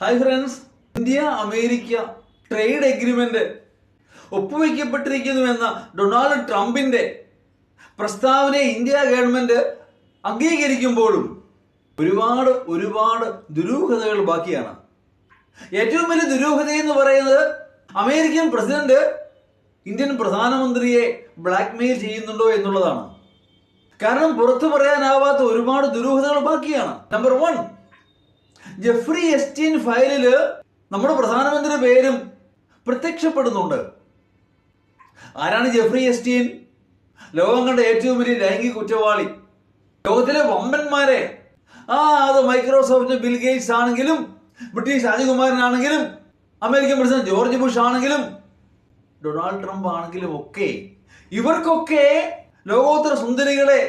Hi friends India America trade agreement ഒപ്പുവയ്ക്കപ്പെട്ടിരിക്കുന്നുവെന്ന Donald ട്രംപിന്റെ പ്രസ്താവനയെ India government അംഗീകരിക്കുമ്പോഴും ഒരുപാട് ഒരുപാട് ദുരൂഹതകൾ ബാക്കിയാണ്. ഏറ്റവും വലിയ ദുരൂഹത എന്ന് പറയുന്നത് അമേരിക്കൻ പ്രസിഡന്റ് ഇന്ത്യൻ പ്രധാനമന്ത്രിയെ ബ്ലാക്ക്മെയിൽ ചെയ്യുന്നുണ്ടോ എന്നുള്ളതാണ്. കാരണം പുറത്തു പറയാനാവാത്ത ഒരുപാട് ദുരൂഹതകൾ ബാക്കിയാണ്. നമ്പർ വൺ ജെഫ്രി എസ്റ്റീൻ ഫയലിൽ നമ്മുടെ പ്രധാനമന്ത്രി പേരും പ്രത്യക്ഷപ്പെടുന്നുണ്ട്. ആരാണ് ജെഫ്രി എസ്റ്റീൻ? ലോകം കണ്ട ഏറ്റവും വലിയ ലൈംഗിക കുറ്റവാളി. ലോകത്തിലെ വമ്പന്മാരെ. ആ അത് മൈക്രോസോഫ്റ്റ് ബിൽ ഗേറ്റ്സ് ആണെങ്കിലും ബ്രിട്ടീഷ് രാജകുമാരനാണെങ്കിലും അമേരിക്കൻ പ്രസിഡന്റ് ജോർജ് ബുഷ് ആണെങ്കിലും ഡൊണാൾഡ് ട്രംപ് ആണെങ്കിലും ഒക്കെ ഇവർക്കൊക്കെ ലോകോത്തര സുന്ദരികളെ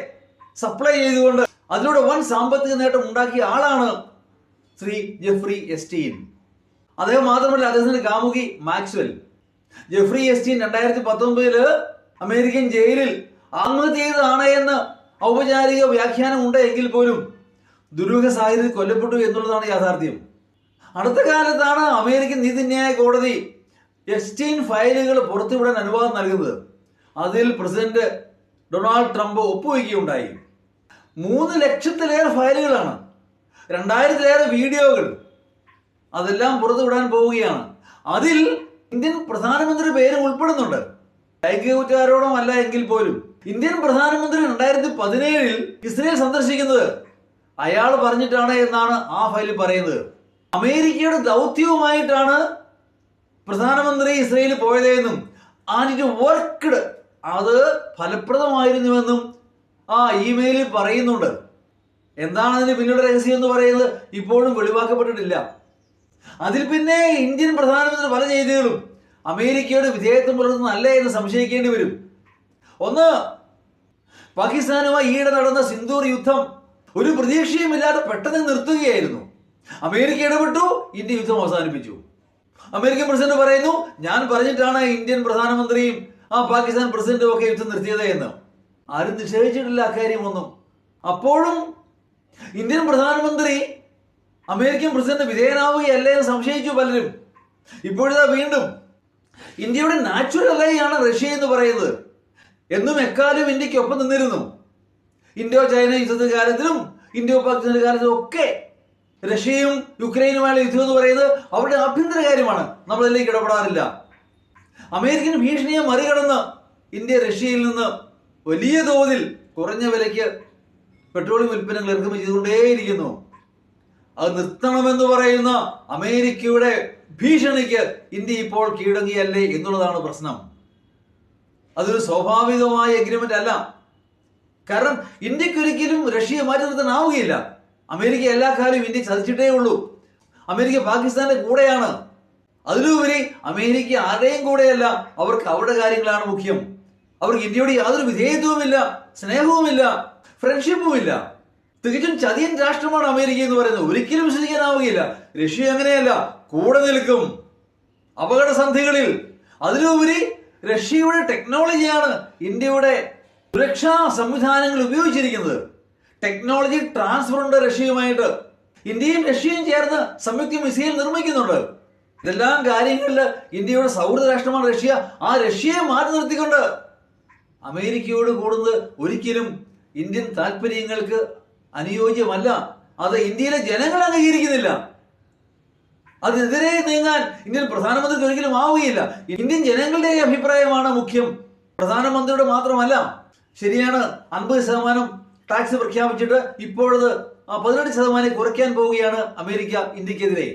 സപ്ലൈ ചെയ്തുകൊണ്ട് അതിലൂടെ വൻ സാമ്പത്തിക നേട്ടം ഉണ്ടാക്കിയ ആളാണ് ശ്രീ ജെഫ്രി എസ്റ്റീൻ. അദ്ദേഹം മാത്രമല്ല അദ്ദേഹത്തിന്റെ കാമുകി മാക്സ്വെൽ. ജെഫ്രി എസ്റ്റീൻ രണ്ടായിരത്തി പത്തൊമ്പതിൽ അമേരിക്കൻ ജയിലിൽ ആത്മഹത്യ ചെയ്തതാണ് എന്ന് ഔപചാരിക വ്യാഖ്യാനം ഉണ്ട് എങ്കിൽ പോലും ദുരൂഹ സാഹചര്യത്തിൽ കൊല്ലപ്പെട്ടു എന്നുള്ളതാണ് യാഥാർത്ഥ്യം. അടുത്ത കാലത്താണ് അമേരിക്കൻ നീതിന്യായ കോടതി എസ്റ്റീൻ ഫയലുകൾ പുറത്തുവിടാൻ അനുവാദം നൽകുന്നത്. അതിൽ പ്രസിഡന്റ് ഡൊണാൾഡ് ട്രംപ് ഒപ്പുവയ്ക്കുകയുണ്ടായി. മൂന്ന് ലക്ഷത്തിലേറെ ഫയലുകളാണ് രണ്ടായിരത്തിലേറെ വീഡിയോകൾ അതെല്ലാം പുറത്തുവിടാൻ പോവുകയാണ്. അതിൽ ഇന്ത്യൻ പ്രധാനമന്ത്രി പേര് ഉൾപ്പെടുന്നുണ്ട്. ലൈംഗിക അല്ല എങ്കിൽ പോലും. ഇന്ത്യൻ പ്രധാനമന്ത്രി രണ്ടായിരത്തി പതിനേഴിൽ ഇസ്രയേൽ സന്ദർശിക്കുന്നത് അയാൾ പറഞ്ഞിട്ടാണ് എന്നാണ് ആ ഫയലിൽ പറയുന്നത്. അമേരിക്കയുടെ ദൗത്യവുമായിട്ടാണ് പ്രധാനമന്ത്രി ഇസ്രയേലിൽ പോയതെന്നും ആൻഡ് ഇറ്റ് വർക്ക്ഡ്. അത് ഫലപ്രദമായിരുന്നുവെന്നും ആ ഇമെയിലിൽ പറയുന്നുണ്ട്. എന്താണ് അതിന് പിന്നിലുള്ള രഹസ്യം എന്ന് പറയുന്നത്? ഇപ്പോഴും വെളിവാക്കപ്പെട്ടിട്ടില്ല. അതിൽ പിന്നെ ഇന്ത്യൻ പ്രധാനമന്ത്രി പല ചെയ്തികളും അമേരിക്കയുടെ വിധേയത്വം പുലർത്തുന്നതല്ല എന്ന് സംശയിക്കേണ്ടി വരും. ഒന്ന് പാകിസ്ഥാനുമായി ഈയിടെ നടന്ന സിന്ധൂർ യുദ്ധം ഒരു പ്രതീക്ഷയുമില്ലാതെ പെട്ടെന്ന് നിർത്തുകയായിരുന്നു. അമേരിക്ക ഇടപെട്ടു ഇന്ത്യ യുദ്ധം അവസാനിപ്പിച്ചു. അമേരിക്കൻ പ്രസിഡന്റ് പറയുന്നു ഞാൻ പറഞ്ഞിട്ടാണ് ഇന്ത്യൻ പ്രധാനമന്ത്രിയും ആ പാകിസ്ഥാൻ പ്രസിഡന്റും ഒക്കെ യുദ്ധം നിർത്തിയത് എന്ന്. ആരും നിഷേധിച്ചിട്ടില്ല അക്കാര്യമൊന്നും അപ്പോഴും ഇന്ത്യൻ പ്രധാനമന്ത്രി അമേരിക്കൻ പ്രസിഡന്റ് വിധേയനാവുകയല്ലേ എന്ന് സംശയിച്ചു പലരും. ഇപ്പോഴിതാ വീണ്ടും ഇന്ത്യയുടെ നാച്ചുറൽ അലൈയാണ് റഷ്യ എന്ന് പറയുന്നത്. എന്നും എക്കാലം ഇന്ത്യയ്ക്ക് ഒപ്പം നിന്നിരുന്നു. ഇൻഡോ ചൈന യുദ്ധത്തിന്റെ കാലത്തിലും ഇൻഡോ പാകിസ്ഥാന്റെ കാലത്തിലും ഒക്കെ റഷ്യയും യുക്രൈനുമായുള്ള യുദ്ധം എന്ന് പറയുന്നത് അവരുടെ ആഭ്യന്തര കാര്യമാണ്. നമ്മളതിലേക്ക് ഇടപെടാറില്ല. അമേരിക്കൻ ഭീഷണിയെ മറികടന്ന് ഇന്ത്യ റഷ്യയിൽ നിന്ന് വലിയ തോതിൽ കുറഞ്ഞ വിലയ്ക്ക് പെട്രോളിയം ഉൽപ്പന്നങ്ങൾ ഇറക്കുമതി ചെയ്തുകൊണ്ടേയിരിക്കുന്നു. അത് നിർത്തണമെന്ന് പറയുന്ന അമേരിക്കയുടെ ഭീഷണിക്ക് ഇന്ത്യ ഇപ്പോൾ കീഴടങ്ങിയല്ലേ എന്നുള്ളതാണ് പ്രശ്നം. അതൊരു സ്വാഭാവികമായ എഗ്രിമെന്റ് അല്ല. കാരണം ഇന്ത്യയ്ക്ക് ഒരിക്കലും റഷ്യയെ മാറ്റി നിർത്താനാവുകയില്ല. അമേരിക്ക എല്ലാ കാലവും ഇന്ത്യ ചതിച്ചിട്ടേ ഉള്ളൂ. അമേരിക്ക പാകിസ്ഥാന്റെ കൂടെയാണ്. അതിലുപരി അമേരിക്ക ആരുടെയും കൂടെയല്ല. അവർക്ക് അവരുടെ കാര്യങ്ങളാണ് മുഖ്യം. അവർക്ക് ഇന്ത്യയോട് യാതൊരു വിധേയത്വവുമില്ല സ്നേഹവുമില്ല. ഫ്രണ്ട്ഷിപ്പുമില്ല. തികച്ചും ചതിയൻ രാഷ്ട്രമാണ് അമേരിക്ക എന്ന് പറയുന്നത്. ഒരിക്കലും വിശ്വസിക്കാനാവുകയില്ല. റഷ്യ അങ്ങനെയല്ല. കൂടെ നിൽക്കും. അപകടസന്ധികളിൽ. അതിലുപരി റഷ്യയുടെ ടെക്നോളജിയാണ് ഇന്ത്യയുടെ സുരക്ഷാ സംവിധാനങ്ങൾ ഉപയോഗിച്ചിരിക്കുന്നത്. ടെക്നോളജി ട്രാൻസ്ഫർ ഉണ്ട് റഷ്യയുമായിട്ട്. ഇന്ത്യയും റഷ്യയും ചേർന്ന് സംയുക്ത മിസൈൽ നിർമ്മിക്കുന്നുണ്ട്. ഇതെല്ലാം കാര്യങ്ങളിൽ ഇന്ത്യയുടെ സൗഹൃദ രാഷ്ട്രമാണ് റഷ്യ. ആ റഷ്യയെ മാറ്റി നിർത്തിക്കൊണ്ട് അമേരിക്കയോട് കൂടുന്നത് ഒരിക്കലും ഇന്ത്യൻ താല്പര്യങ്ങൾക്ക് അനുയോജ്യമല്ല. അത് ഇന്ത്യയിലെ ജനങ്ങൾ അംഗീകരിക്കുന്നില്ല. അതിനെതിരെ നീങ്ങാൻ ഇന്ത്യൻ പ്രധാനമന്ത്രിക്ക് ഒരിക്കലും ആവുകയില്ല. ഇന്ത്യൻ ജനങ്ങളുടെ അഭിപ്രായമാണ് മുഖ്യം. പ്രധാനമന്ത്രിയുടെ മാത്രമല്ല. ശരിയാണ് അൻപത് ശതമാനം ടാക്സ് പ്രഖ്യാപിച്ചിട്ട് ഇപ്പോഴത് പതിനെട്ട് ശതമാനം കുറയ്ക്കാൻ പോവുകയാണ് അമേരിക്ക ഇന്ത്യക്കെതിരെ.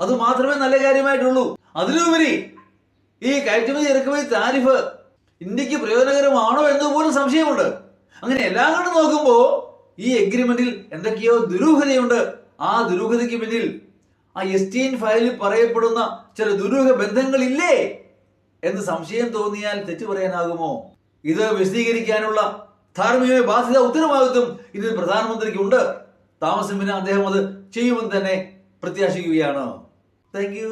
അത് മാത്രമേ നല്ല കാര്യമായിട്ടുള്ളൂ. അതിലുപരി ഈ കയറ്റുമതി ഇറക്കുമതി താരിഫ് ഇന്ത്യയ്ക്ക് പ്രയോജനകരമാണോ എന്ന് പോലും സംശയമുണ്ട്. അങ്ങനെ എല്ലാം കൊണ്ട് നോക്കുമ്പോൾ ഈ എഗ്രിമെന്റിൽ എന്തൊക്കെയോ ദുരൂഹതയുണ്ട്. ആ ദുരൂഹതയ്ക്ക് പിന്നിൽ ആ എസ് ടി എൻ ഫയലിൽ പറയപ്പെടുന്ന ചില ദുരൂഹ ബന്ധങ്ങളില്ലേ എന്ന് സംശയം തോന്നിയാൽ തെറ്റു പറയാനാകുമോ? ഇത് വിശദീകരിക്കാനുള്ള ധാർമ്മിക ബാധ്യത ഉത്തരവാദിത്വം ഇതിൽ പ്രധാനമന്ത്രിക്ക് ഉണ്ട് താമസം പിന്നെ അദ്ദേഹം അത് ചെയ്യുമെന്ന് തന്നെ പ്രത്യാശിക്കുകയാണ്. Thank you